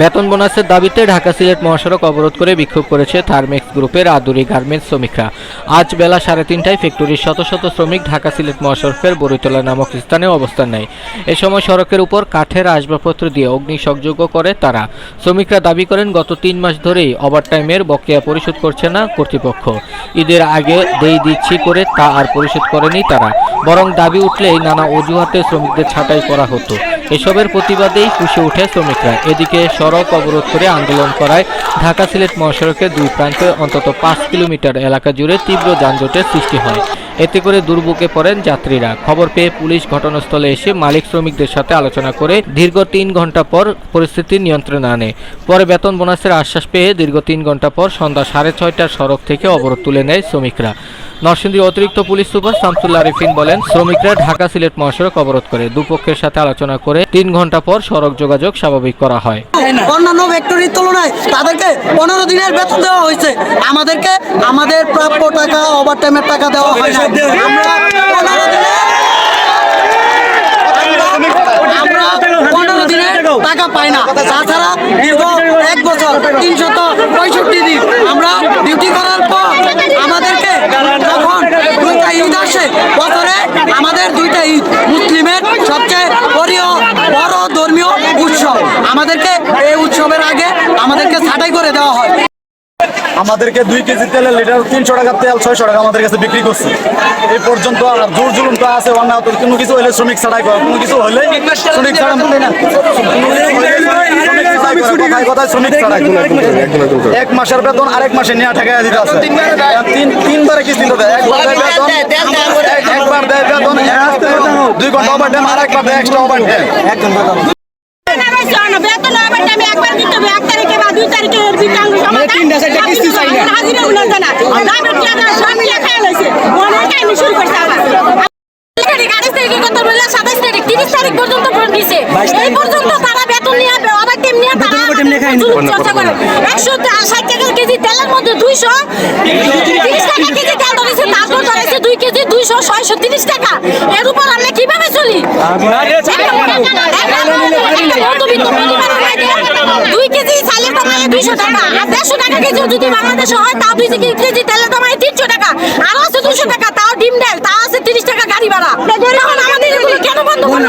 বেতন বোনাসের দাবিতে ঢাকা সিলেট মহাসড়ক অবরোধ করে বিক্ষোভ করেছে থার্মেক্স গ্রুপের আদুরি গার্মেন্টস শ্রমিকরা। আজ বেলা সাড়ে তিনটায় ফ্যাক্টরির শত শত শ্রমিক ঢাকা সিলেট মহাসড়কের বরিতলা নামক স্থানে অবস্থান নেয়। এ সময় সড়কের উপর কাঠের আসবাবপত্র দিয়ে অগ্নিসংযোগ করে তারা। শ্রমিকরা দাবি করেন, গত তিন মাস ধরেই ওভারটাইমের বকেয়া পরিশোধ করছে না কর্তৃপক্ষ। ঈদের আগে দেই দিচ্ছি করে তা আর পরিশোধ করেনি তারা। বরং দাবি উঠলেই নানা অজুহাতে শ্রমিকদের ছাঁটাই করা হতো। এসবের প্রতিবাদেই ফুসে ওঠে শ্রমিকরা। এদিকে সড়ক অবরোধ করে আন্দোলন করায় ঢাকা সিলেট মহাসড়কের দুই প্রান্তে অন্তত পাঁচ কিলোমিটার এলাকা জুড়ে তীব্র যানজটের সৃষ্টি হয়। এতে করে দুর্ভোগে পড়েন যাত্রীরা। খবর পেয়ে পুলিশ ঘটনাস্থলে এসে মালিক শ্রমিকদের সাথে আলোচনা করে দীর্ঘ তিন ঘণ্টা পর পরিস্থিতি নিয়ন্ত্রণে আনে। পরে বেতন বোনাসের আশ্বাস পেয়ে দীর্ঘ তিন ঘণ্টা পর সন্ধ্যা সাড়ে ছয়টার সড়ক থেকে অবরোধ তুলে নেয় শ্রমিকরা। নরসিংদী অতিরিক্ত পুলিশ সুপার শামসুল্লাহ আরিফিন বলেন, শ্রমিকরা ঢাকা সিলেট মহাসড়ক অবরোধ করে দুপক্ষের সাথে আলোচনা করে তিন ঘণ্টা পর সড়ক যোগাযোগ স্বাভাবিক করা হয়। অন্যান্য ফ্যাক্টরির তুলনায় তাদেরকে পনেরো দিনের বেতন দেওয়া হয়েছে। আমাদেরকে আমাদের প্রাপ্য টাকা ওভার টাইমের টাকা দেওয়া হয় না টাকা না। তাছাড়া এক বছর তিনশত পঁয়ষট্টি দিন আমরা ডিউটি করার পর আমাদেরকে যখন দুইটা ঈদ আসে বছরে আমাদের দুইটা ঈদ মুসলিমের সবচেয়ে প্রিয় বড় ধর্মীয় উৎসব। আমাদেরকে এই উৎসবের আগে আমাদেরকে ছাঁটাই করে দেওয়া হয়। আমাদেরকে দুই কেজি তেলের লিটার তিনশো টাকা তেল ছয়শো টাকা আমাদের কাছে বিক্রি করছে। এই পর্যন্ত জোর জুলুম তো আছে অন্যায় কোনো কিছু হলে শ্রমিক ছাড়াই করে কোনো কিছু হলে শ্রমিক ছাড়া এক মাসের বেতন আরেক মাসে নেওয়া টাকা দিতে আছে। তিন তিনবারে কিস্তি দিতে হবে। একবার দেয় বেতন একবার দেয় বেতন এক- দুই ঘণ্টা ওভার টাইম আর একবার এক্সট্রা ওভার টাইম এক মনে করে একশো ষাট টাকা কেজি তেলের মধ্যে দুইশো তিরিশ টাকা কেজি তেল ধরেছে তারপর ধরেছে দুই কেজি দুইশো ছয়শো তিরিশ টাকা। এর উপর আমরা কীভাবে চলি? দুই কেজি চালের দাম দুইশো টাকা। আর দেড়শো টাকা কেজি যদি বাংলাদেশে হয় তাও দুই কেজি তেলের দাম হয় তিনশো টাকা? আরও আছে দুশো টাকা তাও ডিম ডাল তাও আছে তিরিশ টাকা গাড়ি ভাড়া। আমাদের কেন বন্ধ করল